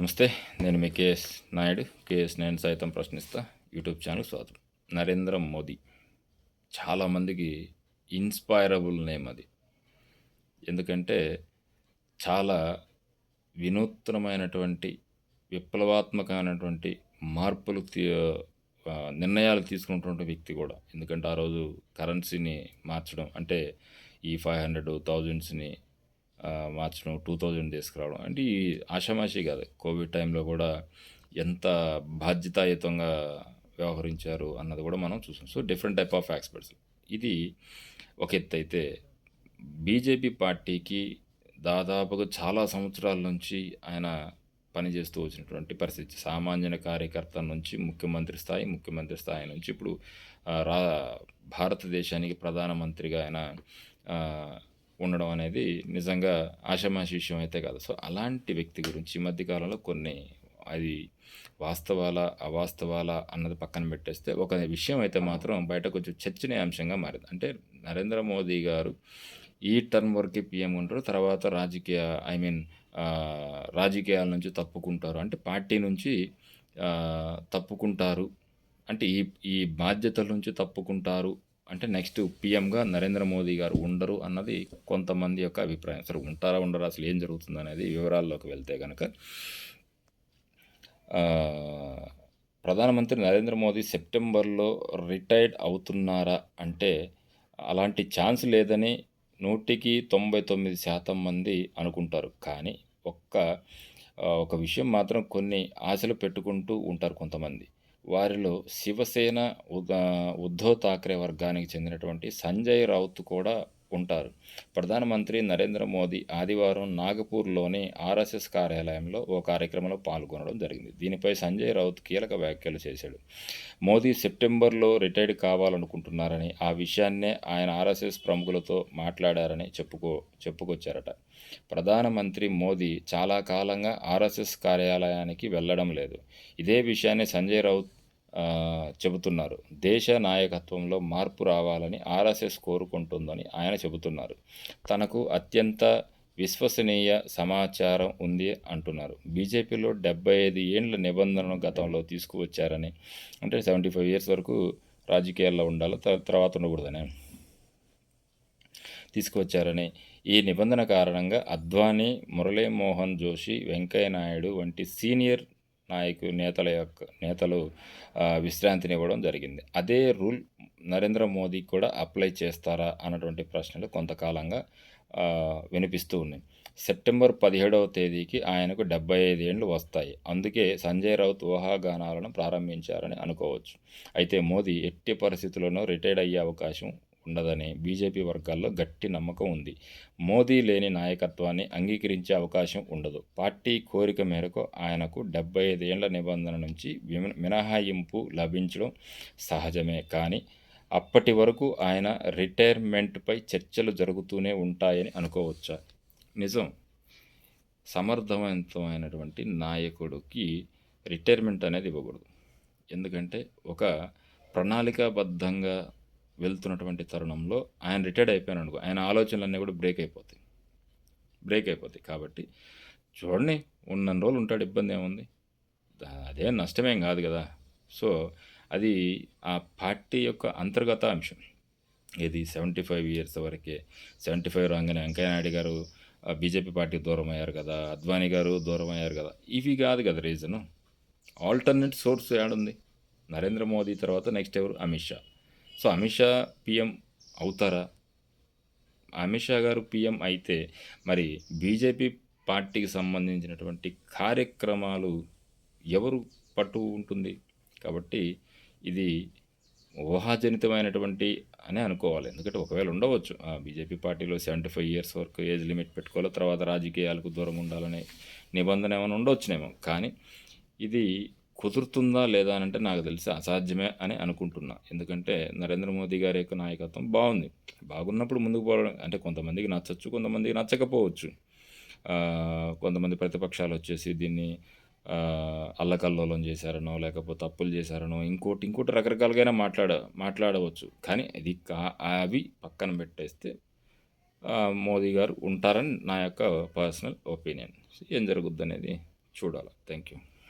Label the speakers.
Speaker 1: నమస్తే నేను మీ KS Naidu KS నేను సైతం ప్రశ్నిస్తా. యూట్యూబ్ ఛానల్ స్వాగతం. నరేంద్ర మోదీ. చాలామందికి ఇన్స్పైరబుల్ నేమ్ అది. ఎందుకంటే చాలా వినూత్నమైనటువంటి విప్లవాత్మకమైనటువంటి మార్పులు తీ- నిర్ణయాలు తీసుకున్నటువంటి వ్యక్తి కూడా. ఎందుకంటే ఆ రోజు కరెన్సీని మార్చడం అంటే ఈ ఫైవ్ హండ్రెడ్ థౌజండ్స్ని మార్చడం టూ థౌజండ్ తీసుకురావడం అంటే ఈ ఆషామాషి కాదు కోవిడ్ టైంలో కూడా ఎంత బాధ్యతాయుతంగా వ్యవహరించారు అన్నది కూడా మనం చూసాం. So different type of experts. ఇది ఒక ఎత్తు అయితే బీజేపీ పార్టీకి దాదాపుగా చాలా సంవత్సరాల నుంచి ఆయన పనిచేస్తూ వచ్చినటువంటి పరిస్థితి. సామాన్య కార్యకర్త నుంచి ముఖ్యమంత్రి స్థాయి ముఖ్యమంత్రి స్థాయి నుంచి ఇప్పుడు రా భారతదేశానికి ప్రధానమంత్రిగా ఆయన ఉండడం అనేది నిజంగా ఆషామాషి విషయం అయితే కాదు. సో అలాంటి వ్యక్తి గురించి ఈ మధ్యకాలంలో కొన్ని అది వాస్తవాల అవాస్తవాల అన్నది పక్కన పెట్టేస్తే ఒక విషయం అయితే మాత్రం బయట కొంచెం చర్చనీయాంశంగా మారింది. అంటే నరేంద్ర మోదీ గారు ఈ టర్మ్ వరకు పిఎం ఉంటారు. తర్వాత రాజకీయ ఐ మీన్ రాజకీయాల నుంచి తప్పుకుంటారు. అంటే పార్టీ నుంచి తప్పుకుంటారు. అంటే ఈ ఈ బాధ్యతల నుంచి తప్పుకుంటారు. అంటే నెక్స్ట్ పిఎంగా నరేంద్ర మోదీ గారు ఉండరు అన్నది కొంతమంది యొక్క అభిప్రాయం. అసలు ఉంటారా ఉండరా అసలు ఏం జరుగుతుంది అనేది వివరాల్లోకి వెళ్తే కనుక ప్రధానమంత్రి నరేంద్ర మోదీ సెప్టెంబర్లో రిటైర్డ్ అవుతున్నారా అంటే అలాంటి ఛాన్స్ లేదని నూటికి తొంభై తొమ్మిది శాతం మంది అనుకుంటారు. కానీ ఒక్క ఒక విషయం మాత్రం కొన్ని ఆశలు పెట్టుకుంటూ ఉంటారు కొంతమంది. వారిలో శివసేన ఉద్ధవ్ థాక్రే వర్గానికి చెందినటువంటి సంజయ్ రౌత్ కూడా ఉంటారు. ప్రధానమంత్రి నరేంద్ర మోదీ ఆదివారం నాగపూర్లోని ఆర్ఎస్ఎస్ కార్యాలయంలో ఓ కార్యక్రమంలో పాల్గొనడం జరిగింది. దీనిపై సంజయ్ రౌత్ కీలక వ్యాఖ్యలు చేశాడు. మోదీ సెప్టెంబర్లో రిటైర్డ్ కావాలనుకుంటున్నారని ఆ విషయాన్నే ఆయన ఆర్ఎస్ఎస్ ప్రముఖులతో మాట్లాడారని చెప్పుకో చెప్పుకొచ్చారట. ప్రధానమంత్రి మోదీ చాలా కాలంగా ఆర్ఎస్ఎస్ కార్యాలయానికి వెళ్ళడం లేదు. ఇదే విషయాన్ని సంజయ్ రౌత్ చెబుతున్నారు. దేశ నాయకత్వంలో మార్పు రావాలని ఆర్ఎస్ఎస్ కోరుకుంటుందని ఆయన చెబుతున్నారు. తనకు అత్యంత విశ్వసనీయ సమాచారం ఉంది అంటున్నారు. బీజేపీలో డెబ్బై ఐదు ఏండ్ల నిబంధనను గతంలో తీసుకువచ్చారని అంటే సెవెంటీ ఫైవ్ ఇయర్స్ వరకు రాజకీయాల్లో ఉండాలి తర్వాత ఉండకూడదని తీసుకువచ్చారని. ఈ నిబంధన కారణంగా అద్వానీ మురళీమోహన్ జోషి వెంకయ్య నాయుడు వంటి సీనియర్ నాయకు నేతల యొక్క నేతలు విశ్రాంతినివ్వడం జరిగింది. అదే రూల్ నరేంద్ర మోదీ కూడా అప్లై చేస్తారా అన్నటువంటి ప్రశ్నలు కొంతకాలంగా వినిపిస్తూ ఉన్నాయి. సెప్టెంబర్ పదిహేడవ తేదీకి ఆయనకు డెబ్బై ఐదు ఏండ్లు వస్తాయి. అందుకే సంజయ్ రౌత్ ఊహాగానాలను ప్రారంభించారని అనుకోవచ్చు. అయితే మోదీ ఎట్టి పరిస్థితుల్లోనూ రిటైర్డ్ అయ్యే అవకాశం ఉండదని బీజేపీ వర్గాల్లో గట్టి నమ్మకం ఉంది. మోదీ లేని నాయకత్వాన్ని అంగీకరించే అవకాశం ఉండదు. పార్టీ కోరిక మేరకు ఆయనకు డెబ్బై ఐదేళ్ళ నిబంధన నుంచి మినహాయింపు లభించడం సహజమే. కానీ అప్పటి వరకు ఆయన రిటైర్మెంట్పై చర్చలు జరుగుతూనే ఉంటాయని అనుకోవచ్చా? నిజం. సమర్థవంతమైనటువంటి నాయకుడికి రిటైర్మెంట్ అనేది ఇవ్వకూడదు. ఎందుకంటే ఒక ప్రణాళికాబద్ధంగా వెళ్తున్నటువంటి తరుణంలో ఆయన రిటైర్డ్ అయిపోయాను అనుకో ఆయన ఆలోచనలన్నీ కూడా బ్రేక్ అయిపోతాయి. బ్రేక్ అయిపోతాయి కాబట్టి చూడండి ఉన్న రోజులు ఉంటాడు ఇబ్బంది ఏముంది? అదే నష్టమేం కాదు కదా. సో అది ఆ పార్టీ యొక్క అంతర్గత అంశం. ఇది సెవెంటీ ఫైవ్ ఇయర్స్ వరకే సెవెంటీ ఫైవ్ రాగానే వెంకయ్య నాయుడు గారు బీజేపీ పార్టీకి దూరం అయ్యారు కదా అద్వానీ గారు దూరం అయ్యారు కదా ఇవి కాదు కదా రీజను ఆల్టర్నేట్ సోర్స్ ఏడుంది? నరేంద్ర మోదీ తర్వాత నెక్స్ట్ ఎవరు? అమిత్ షా. సో అమిత్ షా పిఎం అవుతారా? అమిత్ షా గారు పిఎం అయితే మరి బీజేపీ పార్టీకి సంబంధించినటువంటి కార్యక్రమాలు ఎవరు పట్టు ఉంటుంది? కాబట్టి ఇది ఊహాజనితమైనటువంటి అని అనుకోవాలి. ఎందుకంటే ఒకవేళ ఉండవచ్చు. ఆ బీజేపీ పార్టీలో సెవెంటీ ఫైవ్ ఇయర్స్ వరకు ఏజ్ లిమిట్ పెట్టుకోవాలి. తర్వాత రాజకీయాలకు దూరం ఉండాలనే నిబంధన ఏమైనా ఉండవచ్చునేమో కానీ ఇది కుదురుతుందా లేదా అని అంటే నాకు తెలిసి అసాధ్యమే అని అనుకుంటున్నా. ఎందుకంటే నరేంద్ర మోదీ గారి యొక్క నాయకత్వం బాగుంది. బాగున్నప్పుడు ముందుకు పోవడం అంటే కొంతమందికి నచ్చచ్చు కొంతమందికి నచ్చకపోవచ్చు. కొంతమంది ప్రతిపక్షాలు వచ్చేసి దీన్ని అల్లకల్లోలం చేశారనో లేకపోతే తప్పులు చేశారనో ఇంకోటి ఇంకోటి రకరకాలుగా మాట్లాడ మాట్లాడవచ్చు. కానీ ఇది కా అవి పక్కన పెట్టేస్తే మోదీ గారు ఉంటారని నా యొక్క పర్సనల్ ఒపీనియన్. ఏం జరుగుద్ది అనేది చూడాలి. Thank you